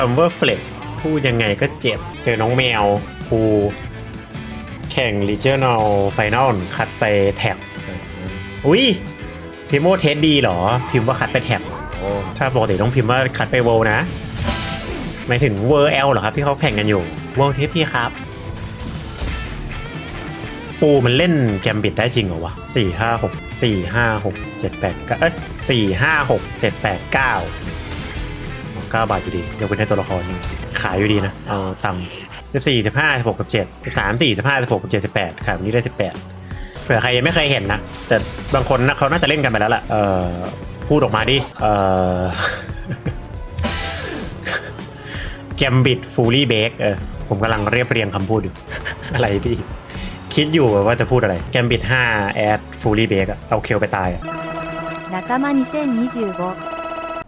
คำว่าเฟลกพูดยังไงก็เจ็บ เจอน้องแมวกูแข่ง Regional Final คัดไปแท็บอุ้ยพิมพ์ว่าเทสดีเหรอ พิมพ์ว่าคัดไปแท็บโอ้ถ้าปกติต้องพิมพ์ว่าคัดไปโวนะหมายถึงเวอร์แอลเหรอครับที่เขาแข่งกันอยู่เวอร์เทสที่ครับ ปูมันเล่นแกมบิดได้จริงเหรอวะสี่ห้าหกสี่ห้าหกเจ็ดแปดเอ้ยสี่ห้าหกเจ็ดแปดเก้าเก้าบาทอยู่ดียกเป็นให้ตัวละครนี่ขายอยู่ดีนะ เอาตังค์สิบสี่สิบห้าสิบหกกับเจ็ดสามสี่สิบห้าสิบหกกับเจ็ดสิบแปดขายวันนี้ได้สิบแปดเผื่อใครยังไม่เคยเห็นนะ แต่บางคนนะเขาน่าจะเล่นกันไปแล้วล่ะเออพูดออกมาดิเออแกมบิดฟูลี่เบกเออผมกำลังเรียบเรียงคำพูดอยู่ อะไรพี่ คิดอยู่ว่าจะพูดอะไรแกมบิด5แอดฟูลี่เบกเอาเคลไปตายอะ仲間2025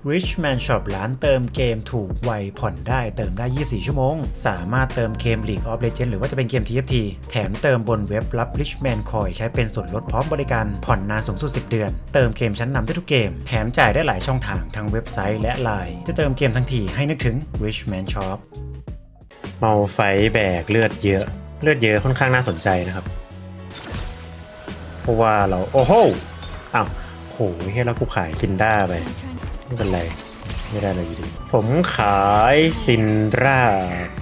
Richman Shop ร้านเติมเกมถูกไวผ่อนได้เติมได้ 24 ชั่วโมง สามารถเติมเกม League of Legends หรือว่าจะเป็นเกม TFT แถมเติมบนเว็บรับ Richman Coin ใช้เป็นส่วนลดพร้อมบริการผ่อนนานสูงสุด 10 เดือน เติมเกมชั้นนำได้ทุกเกม แถมจ่ายได้หลายช่องทางทั้งเว็บไซต์และ Line จะเติมเกมทั้งทีให้นึกถึง Richman Shop เมาไฟแบกเลือดเยอะ เลือดเยอะค่อนข้างน่าสนใจนะครับ เพราะว่าเราโอ้โหอ้าวโหเฮ้ยแล้วกูขายซินด้าไป ไม่เป็นไร ไม่ได้อะไรอยู่ดี ผมขายซินดรา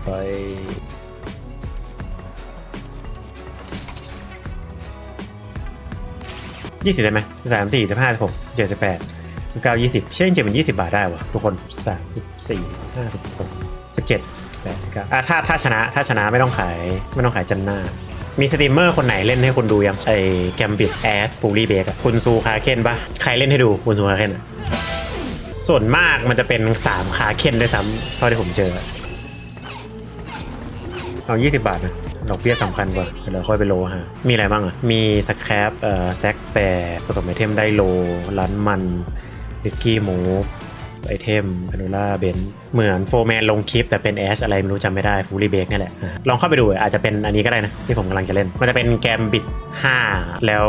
ไป ยี่สิบได้ไหมสามสี่สิบห้าสิบหกเจ็ดสิบแปดสิบเก้ายี่สิบเชื่อจริงๆมันยี่สิบาทได้วะทุกคนสามสิบสี่ห้าสิบหกสิบเจ็ดแปดสิบเก้าอะถ้าถ้าชนะถ้าชนะไม่ต้องขายไม่ต้องขายจันหน้า มีสตรีมเมอร์คนไหนเล่นให้คนดูยังไอแกมบิดแอดฟูลี่เบกคุณซูคาเคนปะใครเล่นให้ดูคุณซูคาเคนอะ ส่วนมากมันจะเป็นสามขาเค้นด้วยซ้ำเท่าที่ผมเจอ เอา 20 บาทนะดอกเบี้ยสำคัญกว่าเดี๋ยวเราค่อยไปโลฮะ มีอะไรบ้างอะ มีสแครปเอ่อแซกแปรผสมไอเทมได้โลร้านมันลิกกี้หมู ไอเทมพานูล่าเบนเหมือนโฟร์แมนลงคลิปแต่เป็นแอชอะไรไม่รู้จำไม่ได้ฟูลี่เบกนี่แหละ ลองเข้าไปดูอาจจะเป็นอันนี้ก็ได้นะ ที่ผมกำลังจะเล่น มันจะเป็นแกมบิด 5 แล้ว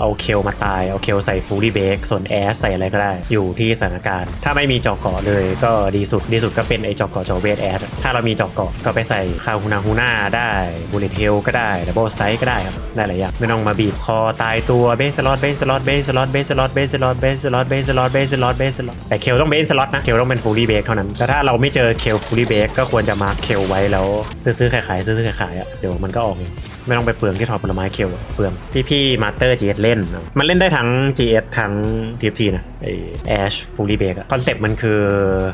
เอาเคลมาตาย เอาเคลใส่ฟูลี่เบกส่วนแอชใส่อะไรก็ได้ อยู่ที่สถานการณ์ ถ้าไม่มีจอกเกาะเลยก็ดีสุดดีสุดก็เป็นไอจอกเกาะจอเวทแอชถ้าเรามีจอกเกาะก็ไปใส่คาฮูนาฮูน่าได้บูเลตเทลก็ได้ดับเบิลไซส์ก็ได้ครับได้หลายอย่างไม่ต้องมาบีบคอตายตัวเบสสล็อตเบสสล็อตเบสสล็อตเบสสล็อตเบสสล็อตเบสสล็อตเบสสล็อตเบสล็อตเบสสล็อตแต่เคลต้องเบสสล็อตนะเคลต้องเป็นฟูลี่เบกเท่านั้น แต่ถ้าเราไม่เจอเคลฟูลี่เบกก็ควรจะมาร์คเคลไว้แล้วซื้อๆขายๆซื้อๆขายๆอะเดี๋ยวมันก็ออกเองไม่ต้องไปเปลืองที่ทอดผลไม้เคลอะเปลืองพี่ๆมาสเตอร์ GS เล่นเอามันเล่นได้ทั้ง GS ทั้ง TFT นะไอแอชฟูลี่เบกคอนเซ็ปต์มันคือ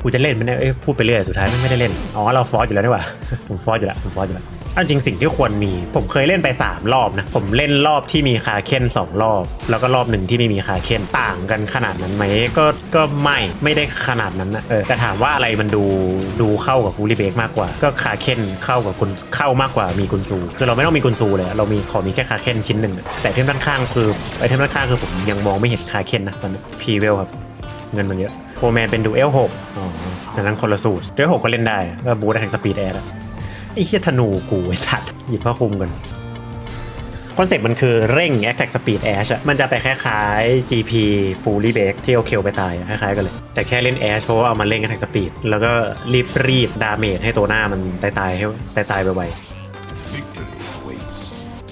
กูจะเล่นไม่ได้พูดไปเรื่อยสุดท้ายไม่ได้เล่น อ๋อ เราฟอสอยู่แล้วนี่หว่าผมฟอสอยู่แล้วผมฟอสอยู่แล้ว อาจริงสิ่งที่ควรมี ผมเคยเล่นไป 3 รอบนะ ผมเล่นรอบที่มีคาเค้น2 รอบ แล้วก็รอบหนึ่งที่ไม่มีคาเค้นต่างกันขนาดนั้นไหมก็ก็ไม่ไม่ได้ขนาดนั้นนะเออแต่ถามว่าอะไรมันดูดูเข้ากับฟูลี่เบกมากกว่า ก็คาเค้นเข้ากับกุนเข้ามากกว่ามีกุนซู คือเราไม่ต้องมีกุนซูเลยเรามีขอมีแค่คาเค้นชิ้นหนึ่งแต่เทมด้านข้างคือไอเทมด้านข้างคือผมยังมองไม่เห็นคาเค้นนะตอนนี้พีเวลครับเงินมันเยอะโฟแมนเป็นดูเอลหกอ๋อดังนั้นคนละสูตรดูเอลหกก็เล่นได้ก็บูทได้ทั้งสปีดแอร์ อ้เฮียธนูกูไอ้สัตว์หยิบผ้าคลุมกันคอนเซ็ปต์มันคือเร่ง Attack Speed Ash อะมันจะไปคล้ายๆ GP Fully b a k ที่เอาเคลไปตายคล้ายๆกันเลย แต่แค่เล่น Ash เพราะว่าเอามาเร่ง Attack Speed แล้วก็รีบรีดดาเมจให้ตัวหน้ามันตายตายให้ตายตายๆไว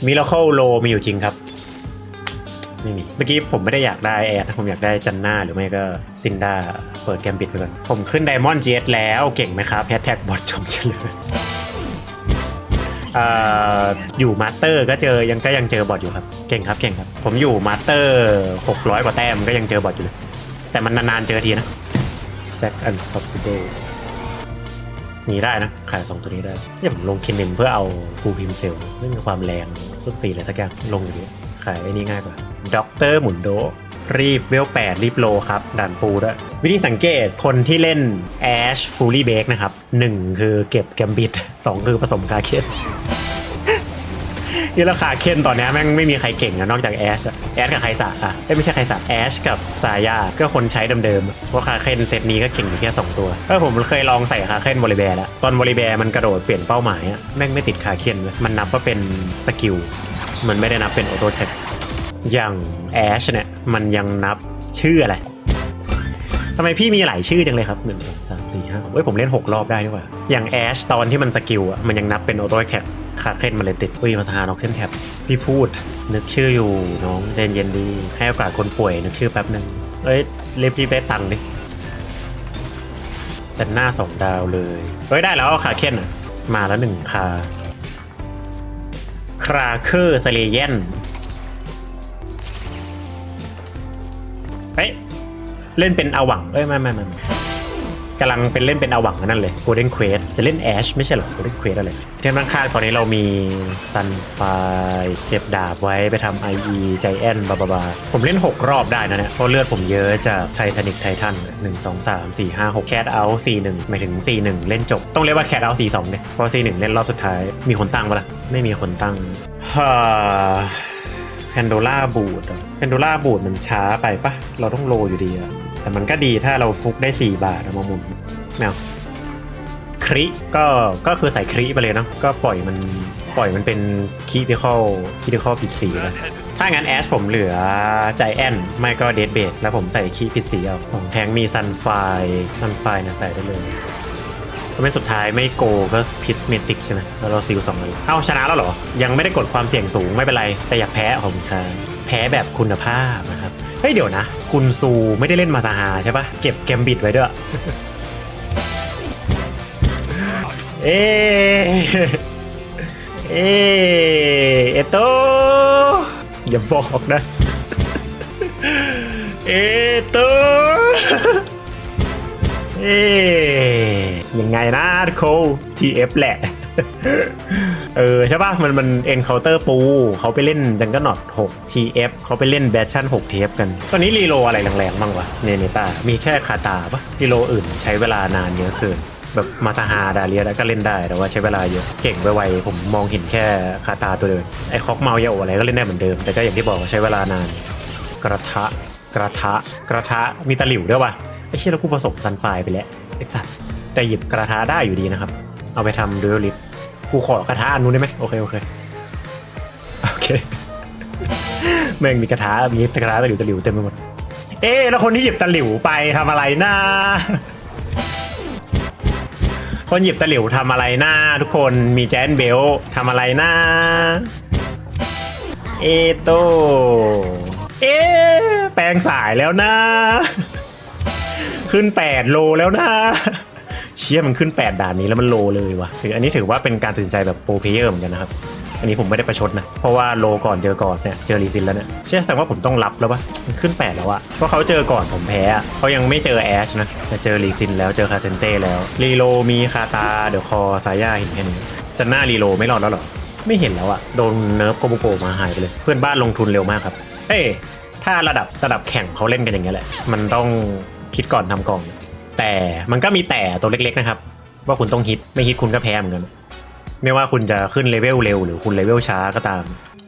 มิราเคิลโลมีอยู่จริงครับ ไม่มี เมื่อกี้ผมไม่ได้อยากได้แอดผมอยากได้จันน่าหรือไม่ก็ซินดาเปิดแกมบิดไปก่อน ผมขึ้นไดมอนด์ GS แล้วเก่งไหมครับแฮชแท็กบอทชมเฉลย อยู่มาสเตอร์ก็เจอยังก็ยังเจอบอทอยู่ครับ เก่งครับเก่งครับ ผมอยู่มาสเตอร์ 600 กว่าแต้มก็ยังเจอบอทอยู่เลย แต่มันนานๆเจอทีนะ Sack Unstoppable หนีได้นะ ขาย2ตัวนี้ได้เนี่ยผมลงคินเนนเพื่อเอาฟูพิมเซลไม่มีความแรงส้นตีนอะไรสักอย่างลงอยู่ดีขายไอ้นี่ง่ายกว่าด็อกเตอร์หมุนโดรีบเวล8รีบโลครับด่านปูด้วยวิธีสังเกตคนที่เล่น Ash Fully Bake นะครับ 1 คือเก็บแกมบิด2 คือผสมคาเค นี่ราคาเคนตอนนี้แม่งไม่มีใครเก่งอะนอกจากแอชแอชกับไคสะอะไม่ใช่ไคสะแอชกับสายาก็คนใช้เดิมๆเพราะคาเคนเซตนี้ก็เก่งอยู่แค่สองตัวเออผมเคยลองใส่คาเคนบริแบร์แล้วตอนบริแบร์มันกระโดดเปลี่ยนเป้าหมายอะแม่งไม่ติดคาเคนมันนับว่าเป็นสกิลมันไม่ได้นับเป็นออโต้แท็กอย่างแอชเนี่ยมันยังนับชื่ออะไรทำไมพี่มีหลายชื่อจังเลยครับหนึ่งสองสามสี่ห้าเฮ้ยผมเล่นหกรอบได้ด้วยว่ะอย่างแอชตอนที่มันสกิลอะมันยังนับเป็นออโต้แท็ก คาเคนมาเลยติดอุ้ยมาสหาน็อกเคนแท็บพี่พูด นึกชื่ออยู่น้องใจเย็นดี ให้โอกาสคนป่วยนึกชื่อแป๊บหนึ่งเอ้ยเรียบรีบได้ตังค์ดิจันหน้าสองดาวเลยเฮ้ยได้แล้วคาเคนอะมาแล้วหนึ่งคาคราเคอร์สเลเยนเฮ้ยเล่นเป็นอาหวังเอ้ยไม่ไม่ไม่ไม่ กำลังเป็นเล่นเป็นอวังนั่นเลย Golden Quest จะเล่นแอชไม่ใช่หรอ Golden Quest อะไรเทียมข้างๆตอนนี้เรามีซันไฟเก็บดาบไว้ไปทำ IE ใจแอนบาบาบาผมเล่น 6 รอบได้นะเนี่ย เพราะเลือดผมเยอะจากไททานิกไททัน1 2 3 4 5 6แคทเอา4 1หมายถึง 4 1 เล่นจบ ต้องเรียกว่าแคทเอา4 2เนี่ยเพราะ 4 1 เล่นรอบสุดท้ายมีคนตั้งปะล่ะ ไม่มีคนตั้งฮ่าแพนโดล่าบูดแพนโดล่าบูดมันช้าไปปะเราต้องโลอยู่ดีอะ แต่มันก็ดีถ้าเราฟุกได้ 4 บาทเอามาหมุนแมวคริก็ก็คือใส่คริไปเลยเนาะก็ปล่อยมันปล่อยมันเป็นคิดิคอลคิดิคอลผิดสีแล้วถ้างั้นแอชผมเหลือใจแอนไม่ก็เดดเบดแล้วผมใส่คีผิดสีเอาของแทงมีซันไฟซันไฟนะใส่ได้เลยถ้าไม่สุดท้ายไม่โกก็พิษเมติกใช่ไหมแล้วเราซิลสองอันเอ้าชนะแล้วเหรอ ยังไม่ได้กดความเสี่ยงสูงไม่เป็นไร แต่อยากแพ้ของคุณแพ้แบบคุณภาพนะครับ เฮ้ยเดี๋ยวนะ คุณซูไม่ได้เล่นมาซาฮาใช่ปะเก็บแกมบิดไว้ด้วย เอเอเอโตอย่าบอกนะ เอโตเอยังไงนะโค TF แหละ เออใช่ป่ะ มันมัน Encounter ปู เขาไปเล่นจังก็นอต6 TF เขาไปเล่นแบชชั่น6 TF กัน ตอนนี้รีโลอะไรแรงๆบ้างวะเนเนต้ามีแค่คาตาปะรีโลอื่นใช้เวลานานเยอะเกินแบบมาซาฮาดาเลียก็เล่นได้แต่ว่าใช้เวลาเยอะเก่งไวๆผมมองเห็นแค่คาตาตัวเดิมไอ้คอกเมาเยาโออะไรก็เล่นได้เหมือนเดิม แต่ก็อย่างที่บอกใช้เวลานาน กระทะกระทะกระทะมีตะหลิวด้วยวะไอ้เชี่ยแล้วกูผสมซันไฟไปแล้วไอ้สัตแต่หยิบกระทะได้อยู่ดีนะครับ เอาไปทำดูลิท กูขอกระทะอันนู้นได้ไหมโอเค โอเค โอเค แม่งมีกระทะมีกระทะตะหลิวตะหลิวเต็มไปหมด เอ๊ะแล้วคนที่หยิบตะหลิวไปทำอะไรนะคนหยิบตะหลิวทำอะไรน้าทุกคนมีแจนเบลทำอะไรน้าเอโตเอ๊แปลงสายแล้วนะ ขึ้น 8 โลแล้วนะ ชี่ยมันขึ้น 8 ด่านนี้แล้วมันโลเลยว่ะถืออันนี้ถือว่าเป็นการตัดสินใจแบบโปรเพเยอร์เหมือนกันนะครับ อันนี้ผมไม่ได้ประชดนะ เพราะว่าโลก่อนเจอก่อนเนี่ยเจอรีซินแล้วเนี่ยเชื่อแสดงว่าผมต้องรับแล้วปะมันขึ้น 8 แล้วอะเพราะเขาเจอก่อนผมแพ้เขายังไม่เจอแอชนะแต่เจอรีซินแล้วเจอคาเซนเต้แล้วรีโลมีคาตาเดี๋ยวคอซาย่าเห็นแค่นี้จะหน้ารีโลไม่รอดแล้วหรอไม่เห็นแล้วอะโดนเนิร์ฟโกโบโกมาหายไปเลย เพื่อนบ้านลงทุนเร็วมากครับ เอ้ยถ้าระดับระดับแข่งเขาเล่นกันอย่างเงี้ยแหละ มันต้องคิดก่อนทำกอง แต่มันก็มีแต่ตัวเล็กๆนะครับ ว่าคุณต้องฮิตไม่ฮิตคุณก็แพ้เหมือนกัน ไม่ว่าคุณจะขึ้นเลเวลเร็วหรือคุณเลเวลช้าก็ตาม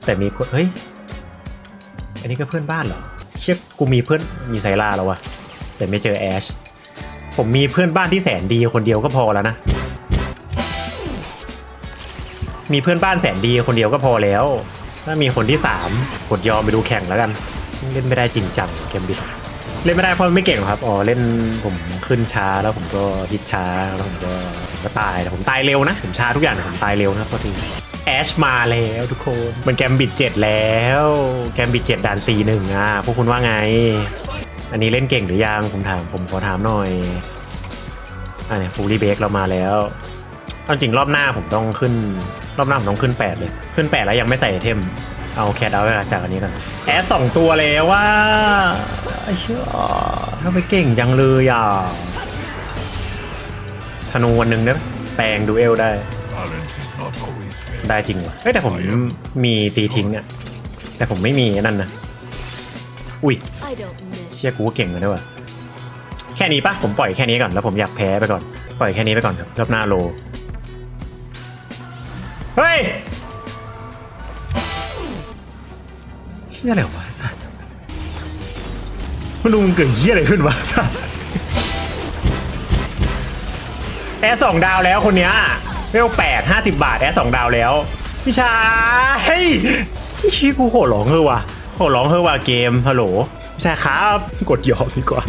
แต่มีคนเฮ้ย อันนี้ก็เพื่อนบ้านเหรอ เชี่ยกูมีเพื่อนมีไซล่าแล้ววะแต่ไม่เจอแอชผมมีเพื่อนบ้านที่แสนดีคนเดียวก็พอแล้วนะ มีเพื่อนบ้านแสนดีคนเดียวก็พอแล้ว ถ้ามีคนที่สามกดยอมไปดูแข่งแล้วกัน เล่นไม่ได้จริงจังเกมบิด เล่นไม่ได้เพราะไม่เก่งครับ อ๋อเล่นผมขึ้นช้าแล้วผมก็ฮิตช้าแล้วผมก็ผมก็ตายแต่ผมตายเร็วนะ ผมช้าทุกอย่างแต่ผมตายเร็วนะพอทีแอชมาแล้วทุกคน มันแกมบิดเจ็ดแล้ว แกมบิดเจ็ดด่านสี่หนึ่งอะพวกคุณว่าไง อันนี้เล่นเก่งหรือยังผมถามผมขอถามหน่อยอันนี้ฟูลี่เบรกเรามาแล้วเอาจริงรอบหน้าผมต้องขึ้น รอบหน้าผมต้องขึ้น 8 เลย ขึ้น 8 แล้วยังไม่ใส่ไอเทม เอาแคทเอาไว้จากอันนี้ก่อนแอสสองตัวแล้วว่าเชื่อทำไมเก่งจังเลยอะธนูวันหนึ่งเนี่ยแปลงดูเอลได้ ได้จริงวะเฮ้ยแต่ผมมีตีทิ้งอะ แต่ผมไม่มีนั่นนะ อุ้ยเชี่ยกูเก่งเลยด้วยว่ะแค่นี้ปะผมปล่อยแค่นี้ก่อนแล้วผมอยากแพ้ไปก่อน ปล่อยแค่นี้ไปก่อนครับรอบหน้าโล เฮ้ย เฮียอะไรวะสัสมันดูมันเกิดเฮียอะไรขึ้นวะสัสแอร์สองดาวแล้วคนเนี้ยเวลแปดห้าสิบบาทแอร์สองดาวแล้วพี่ชายพี่ชี้กูโหร้องเฮอวะโหร้องเฮอว่ะเกมฮัลโหลพี่ชายครับกดยอมดีกว่า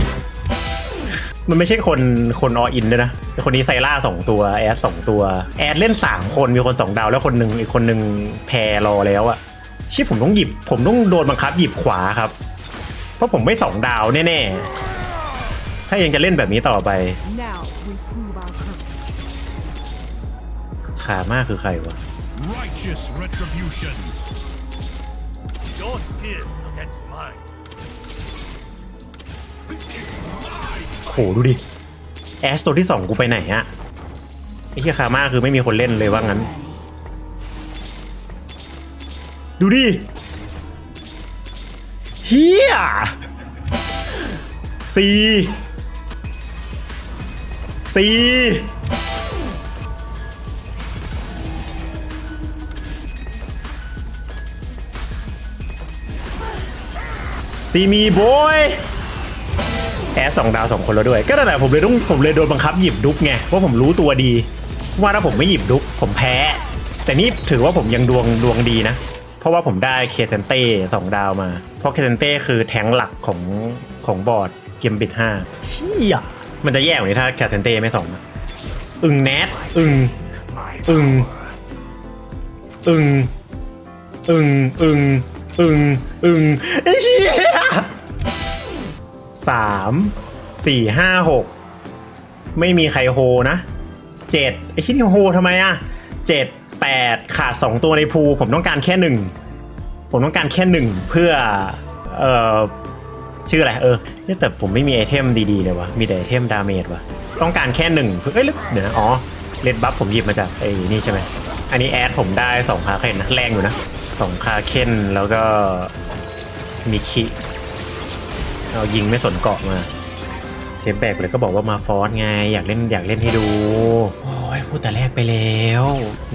มันไม่ใช่คนคนออินด้วยนะ คนนี้ไซล่าสองตัวแอดสองตัว แอดเล่น3คนมีคนสองดาวแล้วคนหนึ่งอีกคนหนึ่งแพรรอแล้วอะ ชิผมต้องหยิบ ผมต้องโดนบังคับหยิบขวาครับ เพราะผมไม่สองดาวแน่ๆ ถ้ายังจะเล่นแบบนี้ต่อไป Now we prove our point. ขามากคือใครวะ Righteous retribution. Your skin against mine. โหดูดิ แอสตัวที่สองกูไปไหนอะไอ้เหี้ยคาม่าคือไม่มีคนเล่นเลยว่างั้น ดูดิเฮียสี่สี่ซีมีบอยแอสสองดาวสองคนแล้วด้วย ก็นั่นแหละผมเลยต้องผมเลยโดนบังคับหยิบดุ๊กไงเพราะผมรู้ตัวดี ว่าถ้าผมไม่หยิบดุ๊กผมแพ้ แต่นี่ถือว่าผมยังดวงดวงดีนะ เพราะว่าผมได้เคเซนเต้สองดาวมา เพราะเคเซนเต้คือแทงค์หลักของของบอร์ดเกมบิดห้าเชี่ยมันจะแย่กว่านี้ถ้าเคเซนเต้ไม่สองนะอึงแนทอึงอึงอึงอึงอึงอึงอึงไอ้เชี่ยสามสี่ห้าหกไม่มีใครโฮนะเจ็ดไอ้ชิ้นนี่โฮทำไมอะเจ็ด แปดขาดสองตัวในภูผมต้องการแค่หนึ่งผมต้องการแค่หนึ่งเพื่อ เอ่อ ชื่ออะไร เออนี่แต่ผมไม่มีไอเทมดีๆเลยวะมีแต่ไอเทมดาเมจวะต้องการแค่หนึ่งเพื่อเอ้ยเดี๋ยวนะ อ๋อเลดบัฟผมหยิบมาจากไอ้นี่ใช่ไหม อันนี้แอดผมได้สองคาเคนนะ แรงอยู่นะสองคาเคนแล้วก็มีคิเอายิงไม่สนเกาะมา ปแบกเลยก็บอกว่ามาฟอสไงอยากเล่นอยากเล่นให้ดู โอ้ยพูดแต่แรกไปแล้ว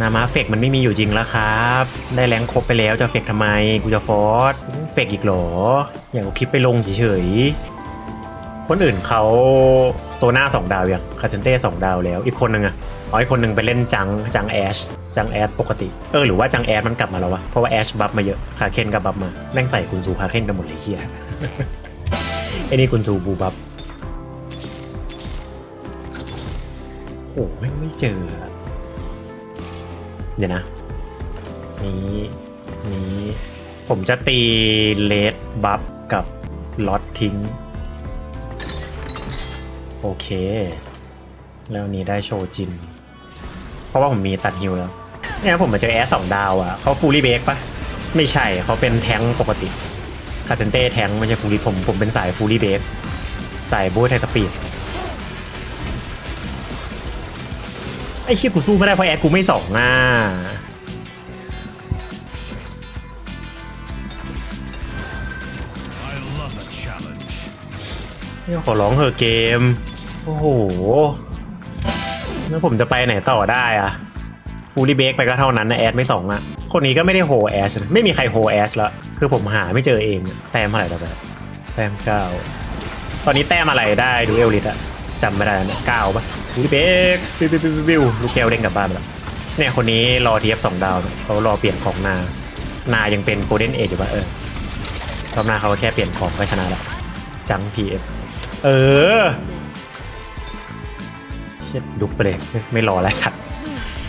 นามาเฟกมันไม่มีอยู่จริงแล้วครับ ได้แรงครบไปแล้วจะเฟกทำไมกูจะฟอสเฟกอีกหรอ อยากเอาคลิปไปลงเฉยๆ คนอื่นเขาตัวหน้า 2 ดาวยังคาเซนเต้สองดาวแล้ว อีกคนนึงอะอ๋ออีกคนนึงไปเล่นจังจังแอชจังแอชปกติ เออหรือว่าจังแอชมันกลับมาแล้ววะ เพราะว่าแอชบัฟมาเยอะคาเคนกับบัฟมาแม่งใส่กุนซูคาเคนกันหมดเลยเฮียไอ้นี่กุนซูบูบัฟ หไม่ไม่เจอ เดี๋ยวนะ นี้นี้ ผมจะตีเลดบัฟกับล็อตทิ้ง โอเค แล้วนี้ได้โชจิน เพราะว่าผมมีตัดฮิวแล้ว เนี่ยผมมาเจอแอสสองดาวอะ่ะเขาฟูลี่เบรกปะไม่ใช่เขาเป็นแทงปกติคาเทนเต้แทงไม่ใช่ฟูลี่ผมผมเป็นสายฟูลี่เบรกสายโบทไทสปีด ไอ้เชี่ยกูสู้ไม่ได้เพราะแอดกูไม่สองอะ I love a challenge. นี่ขอร้องเถอเกม โอ้โห แล้วผมจะไปไหนต่อได้อะฟูลี่เบกไปก็เท่านั้นนะแอดไม่สองอะคนนี้ก็ไม่ได้โฮแอชไม่มีใครโฮแอชล้วคือผมหาไม่เจอเองแต้มเท่าไหร่ต่อไปแต้มเก้าตอนนี้แต้มอะไรได้ดูเอลลิตอะจำไม่ได้นะเก้าปะ ฟูลี่เบกบิวบิวบิวบิวลูกแก้วเด้งกลับบ้านไปแล้วเนี่ยคนนี้รอทีเอฟสองดาวเนี่ยเขารอเปลี่ยนของนา นายังเป็นโกลเด้นเอจอยู่ปะเออรอบหน้าเขาแค่เปลี่ยนของก็ชนะแล้วจังทีเอฟเออเช็ดดุกไปเลยไม่รอแล้วสัตว์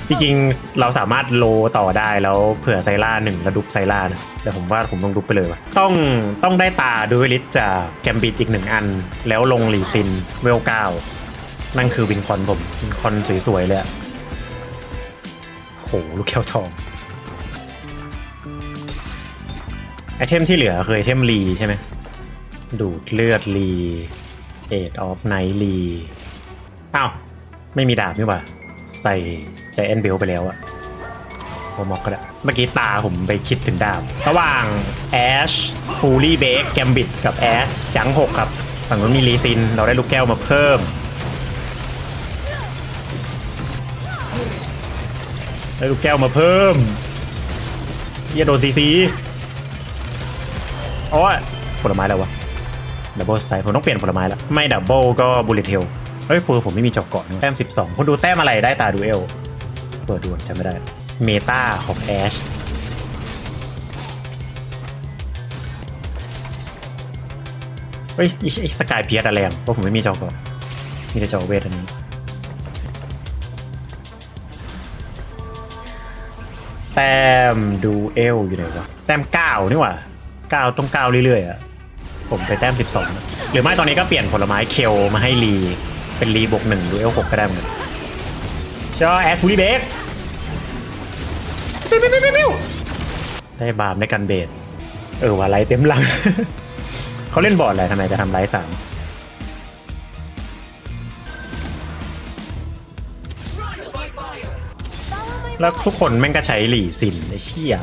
จริงๆเราสามารถโลต่อได้แล้วเผื่อไซล่าหนึ่งแล้วดุกไซล่านะแต่ผมว่าผมต้องดุกไปเลยว่ะต้องต้องได้ตาดูวิลิสจากแกมบิดอีกหนึ่งอัน แล้วลงลีซินเวลเก้า นั่นคือวินคอนผมวินคอนสวยๆเลยอะโหลูกแก้วทองไอเทมที่เหลือคือไอเทมรีใช่ไหมดูดเลือดรีเอ็ดออฟไนท์รีอ้าว ไม่มีดาบนี่หว่า ใส่ใจแอนเบลไปแล้วอะโอมอกก็ได้เมื่อกี้ตาผมไปคิดถึงดาบ ระหว่างแอชฟูลี่เบ k แกมบิดกับแอชจังหกครับ ฝั่งนู้นมีลีซิน เราได้ลูกแก้วมาเพิ่ม ได้ลูกแก้วมาเพิ่มเฮียโดนซีซีโอ้ยผลไม้แล้ววะดับเบิลสไตล์ผมต้องเปลี่ยนผลไม้แล้ว ไม่ดับเบิลก็บูเลตเทลเฮ้ยเพูผมไม่มีจอกเกาะนี่แต้ม 12คุณดูแต้มอะไรได้ตาดูเอลเปิดด่วนจำไม่ได้ เมตาของแอชเฮ้ยไอ้สกายเพียร์อะไรงเพราะผมไม่มีจอกเกาะมีแต่จอเวทอันนี้ แต้มดูเอลอยู่ไหนวะแต้มเก้านี่หว่าเก้าต้องเก้าเรื่อยๆอะผมไปแต้มสิบสองหรือไม่ตอนนี้ก็เปลี่ยนผลไม้เคลมาให้รีเป็นรีบวกหนึ่งดูเอลหกก็ได้เหมือนกันชอแอดฟูลี่เบกได้บาร์มได้กันเบดเออว่าไลท์เต็มหลัง เขาเล่นบอร์ดอะไรทำไมจะทำไลท์สาม แล้วทุกคนแม่งก็ใช้หลี่สินไอ้เชี่ย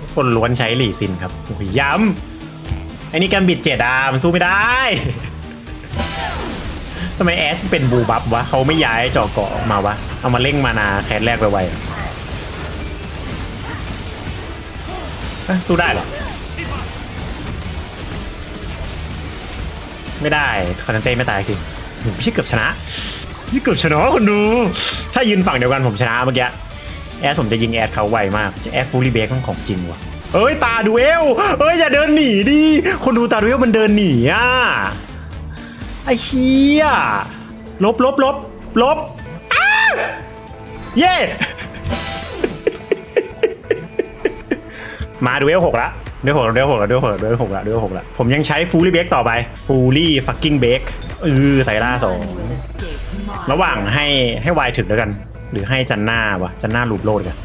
ทุกคนล้วนใช้หลี่สินครับโอ้ยย้ำไอ้นี่แกมบิดเจ็ดอะมันสู้ไม่ได้ ทำไมแอสเป็นบูบับวะเขาไม่ย้ายจอเกาะออกมาวะ เอามาเร่งมานาแคสแรกไปไว้สู้ได้หรอ ไม่ได้คอนเต้ไม่ตายจริงไม่ใช่เกือบชนะนี่เกือบชนะคนดู ถ้ายืนฝั่งเดียวกันผมชนะเมื่อกี้แอดผมจะยิงแอดเขาไวมากแอดฟูลี่เบคมันของจริงว่ะเอ้ยตาดูเอลเอ้ยอย่าเดินหนีดิคนดูตาดูเอลมันเดินหนีอะไอ้เชี่ยลบลบลบลบเย่มาดูเอลหกละ ดูหกละดูหกละดูหกละดูหกละดูหกละผมยังใช้ฟูลี่เบคต่อไปฟูลี่ฟักกิ้งเบคเออใส่ล่าสองระหว่างให้ให้วายถึกแล้วกัน หรือให้จันหน้าวะจันหน้าลูปโลดกัน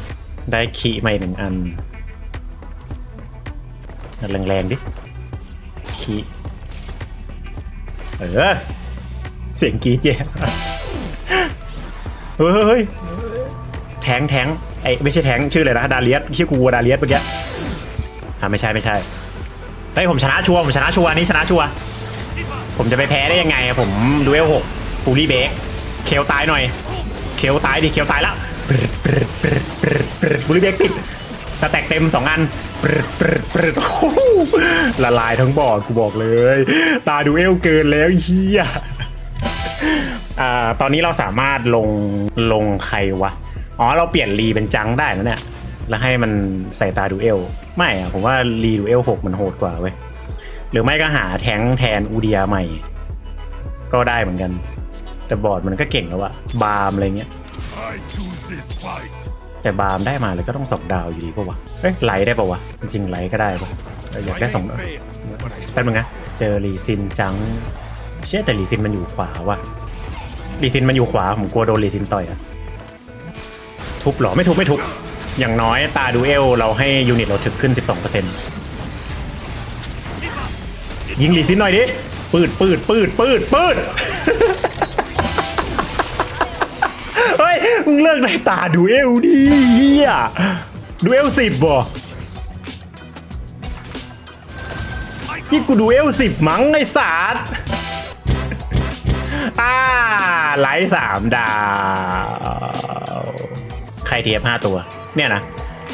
ได้คีย์มาหนึ่งอันแรงๆดิคีเออเสียงกีดเจ๊เฮ้เฮ้ยเฮ้ยแทงแทงไอ้ไม่ใช่แทงชื่ออะไรนะดาเลียสชื่อกูดาเลียสเมื่อกี้ อ่าไม่ใช่ไม่ใช่เฮ้ยผมชนะชัวร์ผมชนะชัวร์อันนี้ชนะชัวร์ผมจะไปแพ้ได้ยังไง ผมดูเอลหกฟูลี่เบคเคลตายหน่อย เคลตายดิเคลตายแล้วปรปรปรปรปรปูรีเบคติดสแต็กเต็มสองอันปรปรปรละลายทั้งบอร์ดกูบอกเลย ตาดูเอลเกินแล้วเฮียอ่าตอนนี้เราสามารถลงลงใครวะ อ๋อเราเปลี่ยนรีเป็นจังได้นะเนี่ย แล้วให้มันใส่ตาดูเอล ไม่อะผมว่ารีดูเอลหกมันโหดกว่าเว้ย หรือไม่ก็หาแทงค์แทนอูเดียใหม่ ก็ได้เหมือนกัน แต่บอร์ดมันก็เก่งแล้วอะบาร์มอะไรเงี้ย I choose this fight. แต่บาร์มได้มาเลยก็ต้องสองดาวอยู่ดีปะวะเอ้ยไลท์ได้ปะวะ จริงๆไลท์ก็ได้ปะเอออยากได้สองดาวแป๊บนึงนะเจอลีซินจัง เชื่อแต่ลีซินมันอยู่ขวาวะลีซินมันอยู่ขวาผมกลัวโดนลีซินต่อยอะทุบเหรอไม่ทุบไม่ทุบ อย่างน้อยตาดูเอลเราให้ยูนิตเราถึกขึ้น 12%ยิงลีซินหน่อยดิ ปืดปืดปืดปืดปืดเฮ้ย มึงเลิกในตาดูเอลดิเฮียดูเอลสิบบ่นี่กูดูเอลสิบมั้งไอ้สาดอ่าไลท์สามดาว ใครเทียบห้าตัว เนี่ยนะ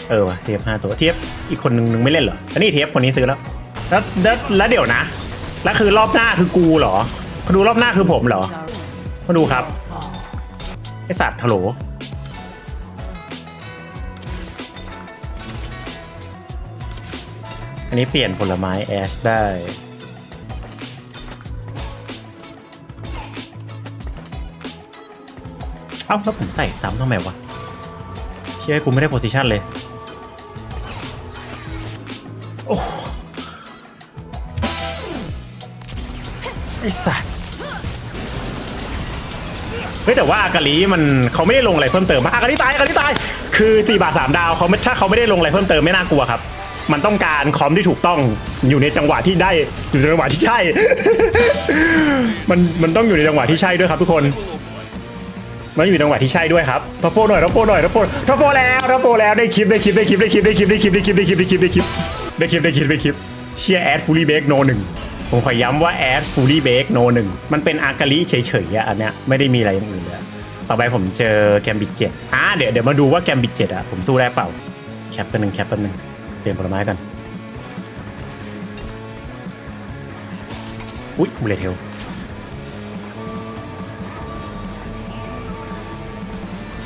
เออวะเทียบห้าตัวเทียบอีกคนนึงนึงไม่เล่นเหรออันนี้เทียบคนนี้ซื้อแล้วแล้วแล้วแล้วเดี๋ยวนะ แล้วคือรอบหน้าคือกูเหรอคนดูรอบหน้าคือผมเหรอมาดูครับไอสัตว์ฮัลโหลอันนี้เปลี่ยนผลไม้แอชได้ เอ้าแล้วผมใส่ซ้ำทำไมวะ ชื่อกูไม่ได้โพสิชันเลย โอ้ไอสัตว์เฮ้ยแต่ว่าอากาลีมันเขาไม่ได้ลงอะไรเพิ่มเติมอะอากาลีตายอากาลีตาย คือ4บาท3ดาวเขาไม่ถ้าเขาไม่ได้ลงอะไรเพิ่มเติมไม่น่ากลัวครับ มันต้องการคอมที่ถูกต้องอยู่ในจังหวะที่ได้อยู่ในจังหวะที่ใช่ มันมันต้องอยู่ในจังหวะที่ใช่ด้วยครับทุกคน มันอยู่จังหวะที่ใช่ด้วยครับทัฟโฟหน่อยทัฟโฟหน่อยทัฟโฟทัฟโฟแล้วทัฟโฟแล้วได้คลิปได้คลิปได้คลิปได้คลิปได้คลิปได้คลิปได้คลิปได้คลิปได้คลิปได้คลิปได้คลิปได้คลิปได้คลิปเชียร์แอดฟูลี่เบกโนหนึ่งผมขอย้ำว่าแอดฟูลี่เบกโนหนึ่งมันเป็นอากาลิเฉยๆอะอันเนี้ยไม่ได้มีอะไรอย่างอื่นเลยต่อไปผมเจอแกมบิดเจ็ดอ่าเดี๋ยวเดี๋ยวมาดูว่าแกมบิดเจ็ดอะผมสู้ได้เปล่าแคปตัวหนึ่งแคปตัวหนึ่งเปลี่ยนผลไม้กันอุ๊ยบูเลตเทล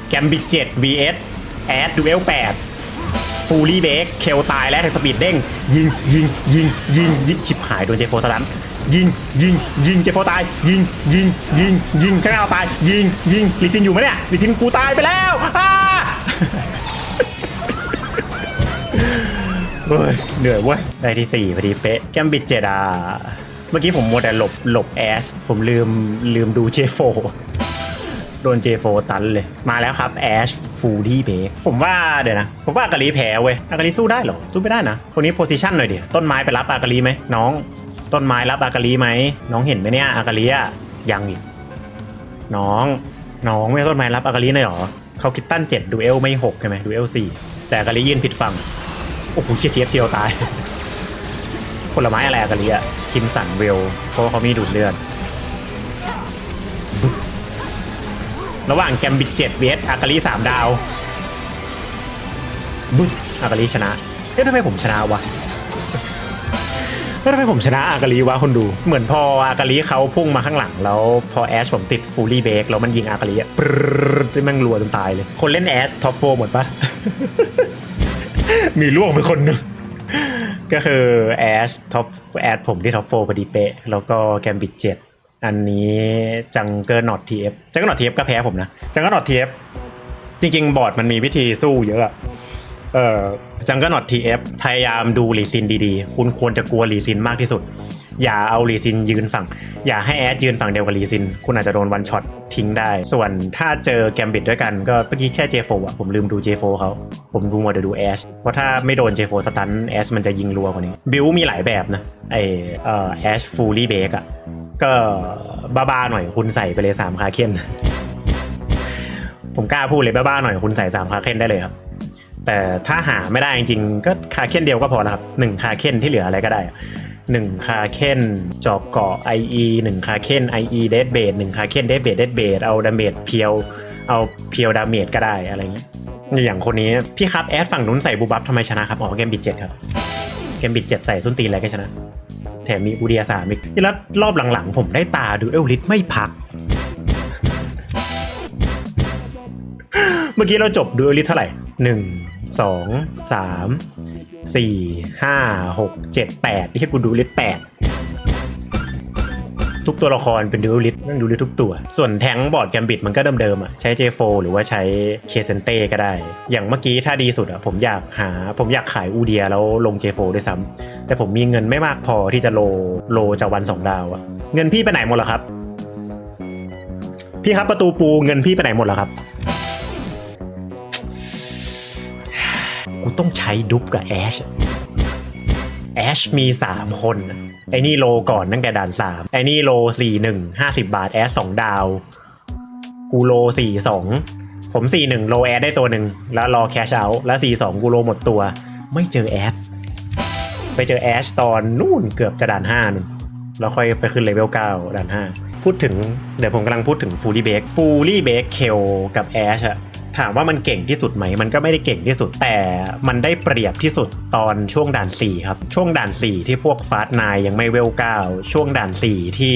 แกมบิด7 vs แอดดูเอล8ฟูลี่เบกเคลตายแล้วแท็กสปีดเด้ง ยิงยิงยิงยิงยิงชิบหายโดนเจโฟสตันยิงยิงยิงเจโฟตาย ยิงยิงยิงยิงข้างหน้าตาย ยิงยิงลิซินอยู่ไหมเนี่ยลิซินกูตายไปแล้วอ้าเฮ้ยเหนื่อยเว้ยได้ที่ 4 พอดีเป๊ะแกมบิดเจดาเมื่อกี้ผมโมแต่หลบหลบแอชผมลืมลืมดูเจโฟ โดนเจโฟตันเลย มาแล้วครับแอชฟูดี้เบกผมว่าเดี๋ยวนะ ผมว่าอากาลีแพ้เว้ยอากาลีสู้ได้เหรอ สู้ไม่ได้นะคนนี้โพซิชันหน่อยดิต้นไม้ไปรับอากาลีไหมน้อง ต้นไม้รับอากาลีไหมน้องเห็นไหมเนี่ยอากาลีอะยังอีกน้อง น้องไม่ต้นไม้รับอากาลีเลยเหรอเขาคิดตั้นเจ็ดดูเอลไม่หกใช่ไหมดูเอลสี่แต่อากาลียืนผิดฝั่งโอ้โหเชียเทียบเทียวตายผลไม้อะไรอากาลีอะคิมสันเวลเพราะเขามีดูดเลือด ระหว่างแกมบิดเจ็ดเวสอากาลีสามดาวบึ๊บอากาลีชนะเอ๊ะทำไมผมชนะวะแล้วทำไมผมชนะอากาลีวะคนดู เหมือนพออากาลีเขาพุ่งมาข้างหลัง แล้วพอแอชผมติดฟูลี่เบรกแล้วมันยิงอากาลีอะปรึ๊ดแม่งรัวจนตายเลย คนเล่นแอชท็อปโฟหมดปะมีล่วงไปคนหนึ่งก็คือแอชท็อปแอดผมที่ท็อปโฟพอดีเป๊ะแล้วก็แกมบิดเจ็ด อันนี้จังเกิลนอตทีเอฟจังเกิลนอตทีเอฟก็แพ้ผมนะ จังเกิลนอตทีเอฟจริง ๆ บอร์ดมันมีวิธีสู้เยอะอะเออจังเกิลนอตทีเอฟพยายามดูลีซินดีๆ คุณควรจะกลัวลีซินมากที่สุด อย่าเอารีซินยืนฝั่ง อย่าให้แอดยืนฝั่งเดียวกับรีซิน คุณอาจจะโดนวันช็อตทิ้งได้ ส่วนถ้าเจอแกมบิดด้วยกันก็เมื่อกี้แค่เจโฟอะผมลืมดูเจโฟเขา ผมดูมัวแต่ดูแอชเพราะถ้าไม่โดนเจโฟสตันแอชมันจะยิงรัวกว่านี้ บิลมีหลายแบบนะ ไอเอ่อแอชฟูลี่เบกอะก็บ้าๆหน่อยคุณใส่ไปเลย3คาเคนผมกล้าพูดเลยบ้าๆหน่อยคุณใส่3คาเคนได้เลยครับแต่ถ้าหาไม่ได้จริงๆก็คาเคนเดียวก็พอแล้วครับหนึ่งคาเคนที่เหลืออะไรก็ได้ หนึ่งคาเคนจอกเกาะ IE หนึ่งคาเคน IE เดดเบดหนึ่งคาเคนเดดเบดเดดเบดเอาดาเมจเพียว เอาเพียวดาเมจก็ได้อะไรเงี้ยอย่างคนนี้พี่ครับแอดฝั่งนู้นใส่บูบัฟทำไมชนะครับอ๋อเกมบิดเจ็ดครับ เกมบิดเจ็ดใส่ส้นตีนอะไรก็ชนะ แถมมีอูเดียสามอีกแล้วรอบหลังๆ ผมได้ตาดูเอลลิทไม่พัก เมื่อกี้เราจบดูเอลลิทเท่าไหร่หนึ่งสองสาม สี่ห้าหกเจ็ดแปดนี่แค่กูดูลิทแปดทุกตัวละครเป็นดูลิทนั่งดูลิททุกตัว ส่วนแทงบอร์ดแกมบิดมันก็เดิมๆอะใช้ J4 หรือว่าใช้เคเซนเต้ก็ได้ อย่างเมื่อกี้ถ้าดีสุดอะผมอยากหา ผมอยากขายอูเดียแล้วลง J4 ด้วยซ้ำแต่ผมมีเงินไม่มากพอที่จะโลโลจากวันสองดาวอะเงินพี่ไปไหนหมดล่ะครับ พี่ครับประตูปูเงินพี่ไปไหนหมดแล้วครับ ต้องใช้ดุบกับแอชแอชมี 3 คนนะไอ้นี่โลก่อนตั้งแต่ด่าน 3 ไอ้นี่โล 4 1 50 บาทแอช2ดาว กูโล 4 2 ผม 4 1 โลแอดได้ตัวหนึ่ง แล้วรอแคชเอาแล้ว 4 2 กูโลหมดตัว ไม่เจอแอดไปเจอแอชตอนนู่นเกือบจะด่าน5นู่นแล้วค่อยไปขึ้นเลเวล 9 ด่าน 5 พูดถึง เดี๋ยวผมกำลังพูดถึงฟูลี่เบ e ฟูลี่เบ e เคลกับแอชอะ ถามว่ามันเก่งที่สุดไหม มันก็ไม่ได้เก่งที่สุด แต่มันได้เปรียบที่สุดตอนช่วงด่าน 4 ครับ ช่วงด่าน 4 ที่พวกฟาสไนยังไม่เวล9ช่วงด่าน 4 ที่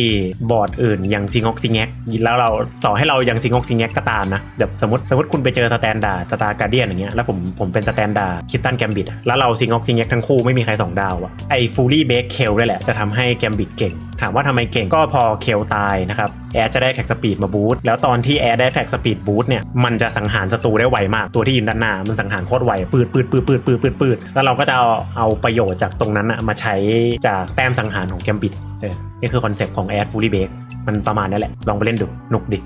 บอร์ดอื่นยังซิงอกซิงแงกแล้วเราต่อให้เรายังซิงอกซิงแงกก็ตามนะแบบสมมติสมมติคุณไปเจอสแตนดาร์ดสตาร์การเดียนอย่างเงี้ยแล้วผมผมเป็นสแตนดาร์ดคิตตันแกมบิดแล้วเราซิงอกซิงแงกทั้งคู่ไม่มีใครสองดาวอะไอ้ฟูลี่เบ e เคลนี่แหละจะทำให้แกมบิดเก่ง ถามว่าทำไมเก่งก็พอเคลตายนะครับแอร์จะได้แท็กสปีดมาบูสต์แล้วตอนที่แอร์ได้แท็กสปีดบูสต์เนี่ยมันจะสังหารศัตรูได้ไวมากตัวที่ยืนด้านหน้ามันสังหารโคตรไวปืดปืดปืดปืดปืดปืดปืดแล้วเราก็จะเอาเอาประโยชน์จากตรงนั้นอะมาใช้จากแต้มสังหารของแกมบิดเออนี่คือคอนเซ็ปต์ของแอร์ฟูลี่เบกมันประมาณนั้นแหละ ลองไปเล่นดูหนุกดิ